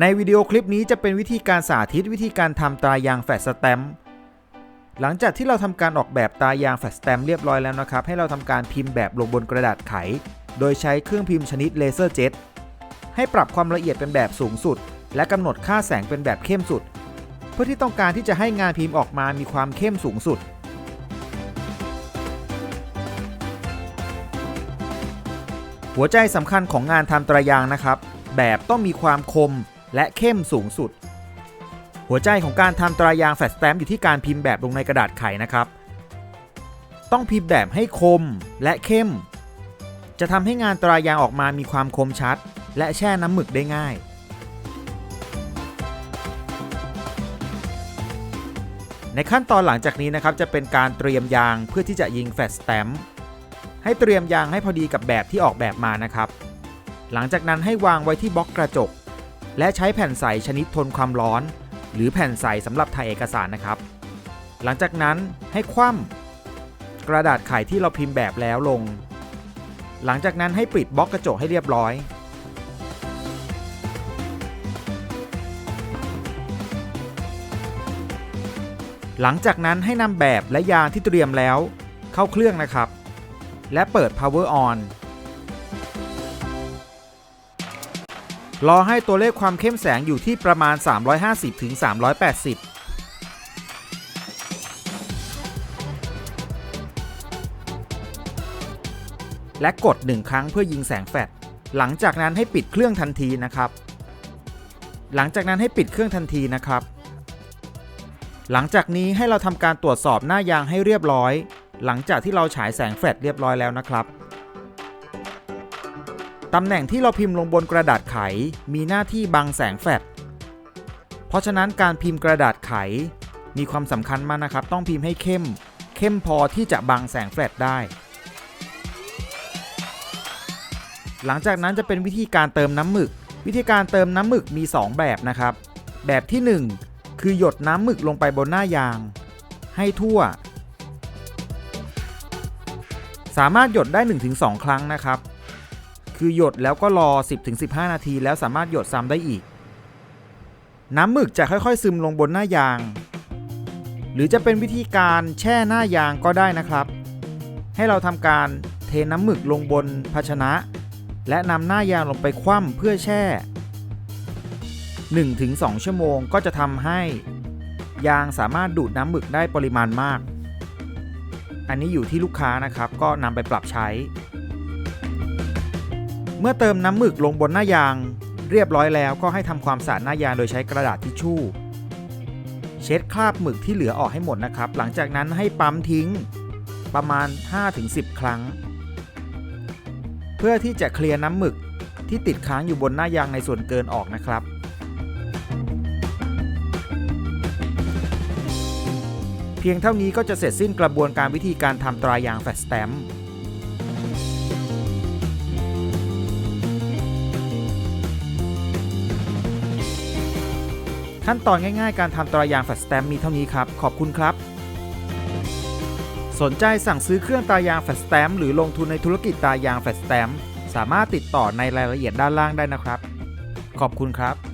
ในวิดีโอคลิปนี้จะเป็นวิธีการสาธิตวิธีการทำตรายางแฟลชสแตมป์หลังจากที่เราทำการออกแบบตรายางแฟลชสแตมป์เรียบร้อยแล้วนะครับ ให้เราทำการพิมพ์แบบลงบนกระดาษไข โดยใช้เครื่องพิมพ์ชนิดเลเซอร์เจ็ตให้ปรับความละเอียดเป็นแบบสูงสุด และกำหนดค่าแสงเป็นแบบเข้มสุด เพื่อที่ต้องการที่จะให้งานพิมพ์ออกมามีความเข้มสูงสุดหัวใจสำคัญของงานทำตรายางนะครับ แบบต้องมีความคม และเข้มสูงสุด หัวใจของการทำตรายางแฟลชสแตมป์อยู่ที่การพิมพ์แบบลงในกระดาษไขนะครับ ต้องพิมพ์แบบให้คมและเข้ม จะทำให้งานตรายางออกมามีความคมชัด และแช่น้ำหมึกได้ง่ายในขั้นตอนหลังจากนี้นะครับจะเป็นการเตรียมยางเพื่อที่จะยิงแฟลชสแตมป์ให้เตรียมยางให้พอดีกับแบบที่ออกแบบมานะครับ หลังจากนั้นให้วางไว้ที่บล็อกกระจก และใช้แผ่นใสชนิดทนความร้อน หรือแผ่นใสสำหรับถ่ายเอกสารนะครับ หลังจากนั้นให้คว่ำกระดาษไขที่เราพิมพ์แบบแล้วลง หลังจากนั้นให้ปิดบล็อกกระจกให้เรียบร้อยหลังจากนั้นให้นำแบบและยางที่เตรียมแล้ว เข้าเครื่องนะครับ และเปิด power on รอให้ตัวเลขความเข้มแสงอยู่ที่ประมาณ 350ถึง380และกด 1 ครั้งเพื่อยิงแสงแฟลชหลังจากนั้นให้ปิดเครื่องทันทีนะครับ หลังจากนั้นให้ปิดเครื่องทันทีนะครับ หลังจากนี้ให้เราทำการตรวจสอบหน้ายางให้เรียบร้อย หลังจากที่เราฉายแสงแฟลชเรียบร้อยแล้วนะครับ ตำแหน่งที่เราพิมพ์ลงบนกระดาษไข มีหน้าที่บังแสงแฟลชเพราะฉะนั้นการพิมพ์กระดาษไข มีความสำคัญมากนะครับ ต้องพิมพ์ให้เข้ม เข้มพอที่จะบังแสงแฟลชได้ หลังจากนั้นจะเป็นวิธีการเติมน้ำหมึก วิธีการเติมน้ำหมึกมี 2 แบบนะครับ แบบที่ 1 คือหยดน้ำหมึกลงไปบนหน้ายาง ให้ทั่ว สามารถหยดได้ 1-2 ครั้งนะครับ คือหยดแล้วก็รอ 10-15 นาที แล้วสามารถหยดซ้ำได้อีก น้ำหมึกจะค่อยๆ ซึมลงบนหน้ายาง หรือจะเป็นวิธีการแช่หน้ายางก็ได้นะครับ ให้เราทำการเทน้ำหมึกลงบนภาชนะ และนำหน้ายางลงไปคว่ำเพื่อแช่ 1-2 ชั่วโมงก็จะทำให้ยางสามารถดูดน้ำหมึกได้ปริมาณมาก อันนี้อยู่ที่ลูกค้านะครับก็นำไปปรับใช้ มื่อเติมน้ำหมึกลงบนหน้ายาง เรียบร้อยแล้วก็ให้ทำความสะอาดหน้ายางโดยใช้กระดาษทิชชู่ เช็ดคราบหมึกที่เหลือออกให้หมดนะครับ หลังจากนั้นให้ปั๊มทิ้งประมาณ 5-10 ครั้ง เพื่อที่จะเคลียร์น้ำหมึกที่ติดค้างอยู่บนหน้ายางในส่วนเกินออกนะครับเพียงเท่านี้ก็จะเสร็จสิ้นกระบวนการวิธีการทำตรายางแฟลชสแตมป์ ขั้นตอนง่ายๆ การทำตรายางแฟลชสแตมป์มีเท่านี้ครับ ขอบคุณครับ สนใจสั่งซื้อเครื่องตายางแฟลชสแตมป์หรือลงทุนในธุรกิจตายางแฟลชสแตมป์สามารถติดต่อในรายละเอียดด้านล่างได้นะครับ ขอบคุณครับ